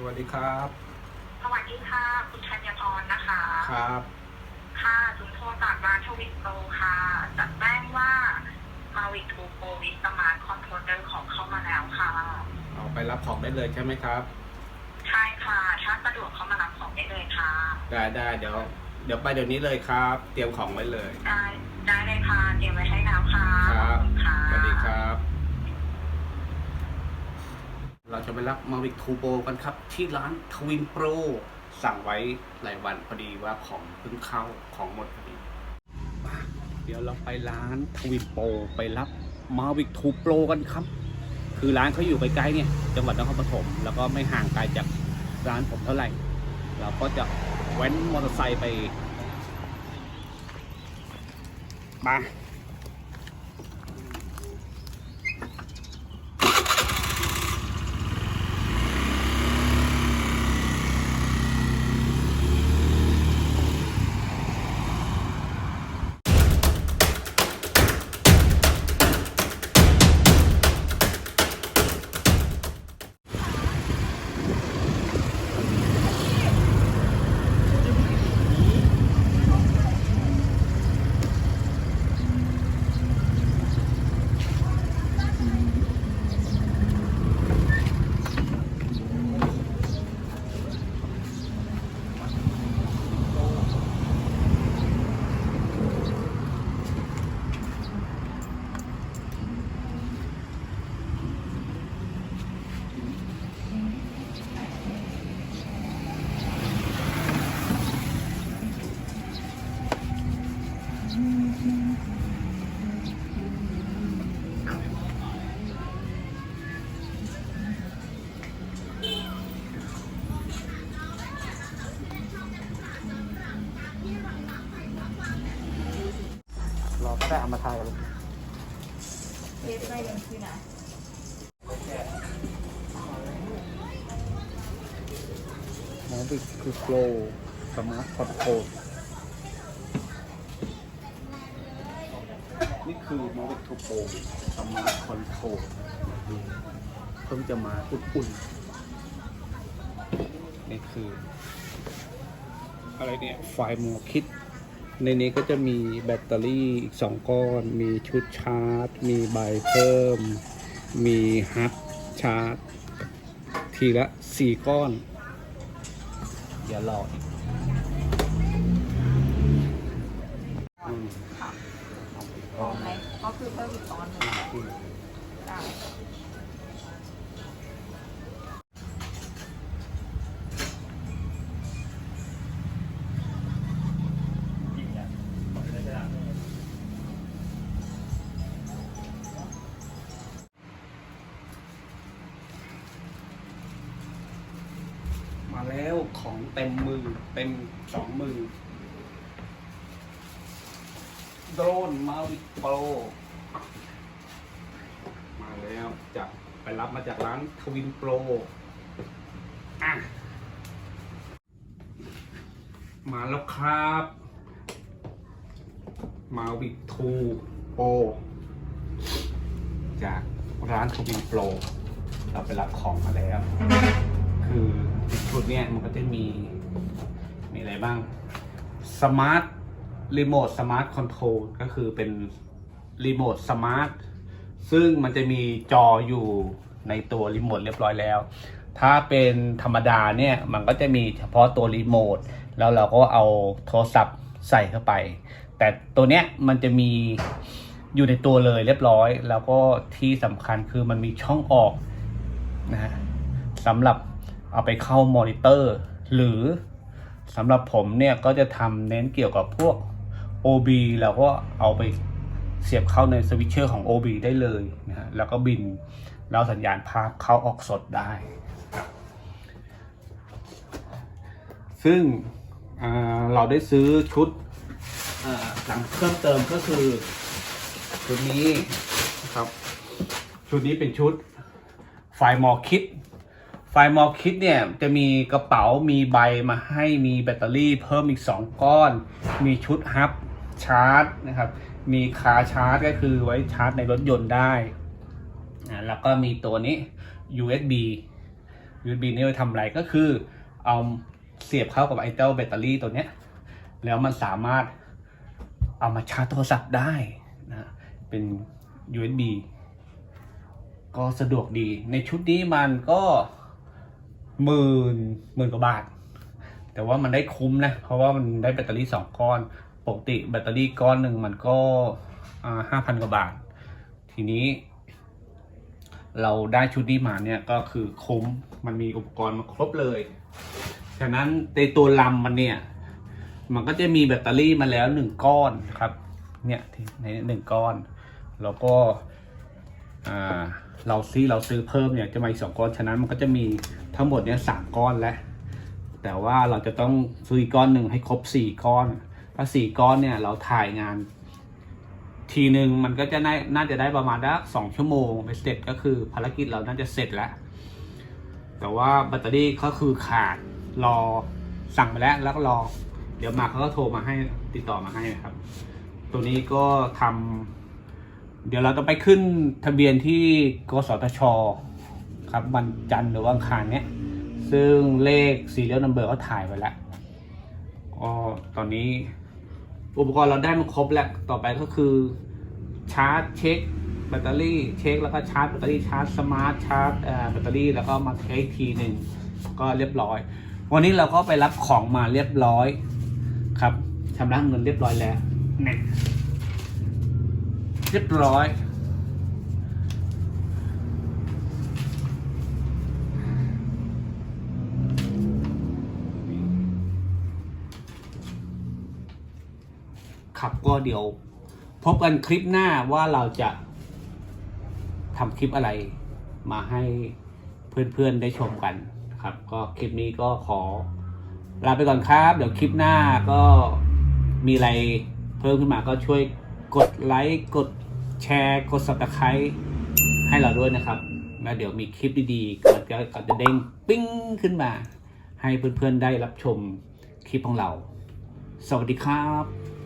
สวัสดีครับ สวัสดีค่ะ คุณชัญพรนะคะ ครับ ค่ะจุนโทรจากร้านทวิตโตค่ะ จัดแจ้งว่ามาวิทูโปวิสมาร์ทคอนโทรลเลอร์ของเข้ามาแล้วค่ะ เอาไปรับของได้เลยใช่ไหมครับ ใช่ค่ะ ถ้าสะดวกเข้ามารับของได้เลยค่ะ ได้ได้เดี๋ยว เดี๋ยวไปเดี๋ยวนี้เลยครับ เตรียมของไว้เลย ได้ได้เลยค่ะ เตรียมไว้ให้แล้วค่ะ ครับ ขอณค่ะ สวัสดีครับ เราจะ ไปรับมาวิกทูโบกันครับ ที่ร้านทวินโปรสั่งไว้หลายวันพอดีว่าของเพิ่งเข้าของหมดพอดีมาเดี๋ยวเราไปร้านทวินโปรไปรับมาวิกทูโปรกันครับ คือร้านเขาอยู่ใกล้ๆเนี่ย จังหวัดนครปฐมแล้วก็ไม่ห่างไกลจากร้านผมเท่าไหร่ เราก็จะแว้นมอเตอร์ไซค์ไปมา เราก็ได้เอามาทายกันเทปได้ยังที่ไหนมอบิกคือโปรสมาร์ทคอนโทรลนี่คือมอบิกทูโปรสมาร์ทคอนโทรลเพิ่งจะมาอุ่นๆนี่คือ อะไรเนี่ย ไฟล์โมคิด ในนี้ก็จะมีแบตเตอรี่อีกสองก้อน มีชุดชาร์จ มีใบเพิ่ม มีฮับชาร์จ ทีละสี่ก้อน อย่ารออีกอืมค่ะพร้อมไหมก็คือเพิ่มอีกตอนหนึ่งได้ ของเต็มมือเต็มสองมือ โดรนมาวิโปรมาแล้วจะไปรับมาจากร้านทวินโปรอะมาแล้วครับ มาวิทูโปจากร้านทวินโปรเราไปรับของมาแล้ว คือ ชุดเนี้ยมันก็จะมี มีอะไรบ้างสมาร์ทรีโมทสมาร์ทคอนโทรลก็คือเป็นรีโมทสมาร์ทซึ่งมันจะมีจออยู่ในตัวรีโมทเรียบร้อยแล้ว ถ้าเป็นธรรมดาเนี่ย มันก็จะมีเฉพาะตัวรีโมท แล้วเราก็เอาโทรศัพท์ใส่เข้าไป แต่ตัวเนี้ยมันจะมีอยู่ในตัวเลยเรียบร้อย แล้วก็ที่สำคัญคือมันมีช่องออกนะฮะสำหรับ เอาไปเข้ามอนิเตอร์ หรือสำหรับผมเนี่ยก็จะทำเน้นเกี่ยวกับพวก OB แล้วก็เอาไปเสียบเข้าในสวิตเชอร์ของ OB ได้เลยนะฮะแล้วก็บินแล้วสัญญาณภาพเข้าออกสดได้ ซึ่งเราได้ซื้อชุดอ่าสั่งเพิ่มเติมก็คือ ชุดนี้นะครับ ชุดนี้เป็นชุดไฟมอคิด ไฟล์มอคิดเนี่ยจะมีกระเป๋ามีใบมาให้มีแบตเตอรี่เพิ่มอีก 2 ก้อน มีชุดฮับชาร์จนะครับ มีคาชาร์จก็คือไว้ชาร์จในรถยนต์ได้แล้วก็มีตัวนี้ USB USB นี่ไว้ทำอะไรก็คือเอาเสียบเข้ากับไอเจ้าแบตเตอรี่ตัวเนี้ยแล้วมันสามารถเอามาชาร์จโทรศัพท์ได้นะเป็น USB ก็สะดวกดีในชุดนี้มันก็ หมื่นหมื่นกว่าบาท แต่ว่ามันได้คุ้มนะ เพราะว่ามันได้แบตเตอรี่สองก้อน ปกติแบตเตอรี่ก้อนหนึ่งมันก็ห้าพันกว่าบาท ทีนี้ เราได้ชุดนี้มาเนี่ยก็คือคุ้ม มันมีอุปกรณ์มาครบเลย ฉะนั้นในตัวลำมันเนี่ย มันก็จะมีแบตเตอรี่มาแล้วหนึ่งก้อนครับ เนี่ยในหนึ่งก้อน แล้วก็ เราซื้อเราซื้อเพิ่มเนี่ยจะมาอีกสองก้อนฉะนั้นมันก็จะมีทั้งหมดเนี่ยสามก้อนแล้วแต่ว่าเราจะต้องซื้อก้อนหนึ่งให้ครบสี่ก้อนถ้าสี่ก้อนเนี่ยเราถ่ายงาน ทีหนึ่งมันก็จะน่าน่าจะได้ประมาณสักสองชั่วโมงไปเสร็จก็คือภารกิจเราน่าจะเสร็จแล้ว แต่ว่าแบตเตอรี่ก็คือขาดรอสั่งไปแล้วแล้วก็รอ เดี๋ยวมาเขาก็โทรมาให้ติดต่อมาให้นะครับ ตัวนี้ก็ทำ เดี๋ยวเราต้องไปขึ้นทะเบียนที่กสทช ครับวันจันทร์หรือวันอังคารเนี้ยซึ่งเลข serial number เขาถ่ายไว้แล้วก็ตอนนี้อุปกรณ์เราได้มาครบแล้ว ต่อไปก็คือชาร์จเช็คแบตเตอรี่เช็คแล้วก็ชาร์จแบตเตอรี่ชาร์จสมาร์ทชาร์จแบตเตอรี่แล้วก็มาเทสทีหนึ่งก็เรียบร้อย วันนี้เราก็ไปรับของมาเรียบร้อยครับชำระเงินเรียบร้อยแล้วเนี่ย เรียบร้อย ครับก็เดี๋ยว พบกันคลิปหน้าว่าเราจะทำคลิปอะไรมาให้เพื่อนๆได้ชมกันครับ ก็คลิปนี้ก็ขอลาไปก่อนครับ เดี๋ยวคลิปหน้าก็มีอะไรเพิ่มขึ้นมาก็ช่วย กดไลค์กดแชร์ กด subscribe ให้เราด้วยนะครับแล้วเดี๋ยวมีคลิปดีๆก็จะก็จะเด้งปิ้งขึ้นมา ให้เพื่อนๆได้รับชมคลิปของเรา สวัสดีครับ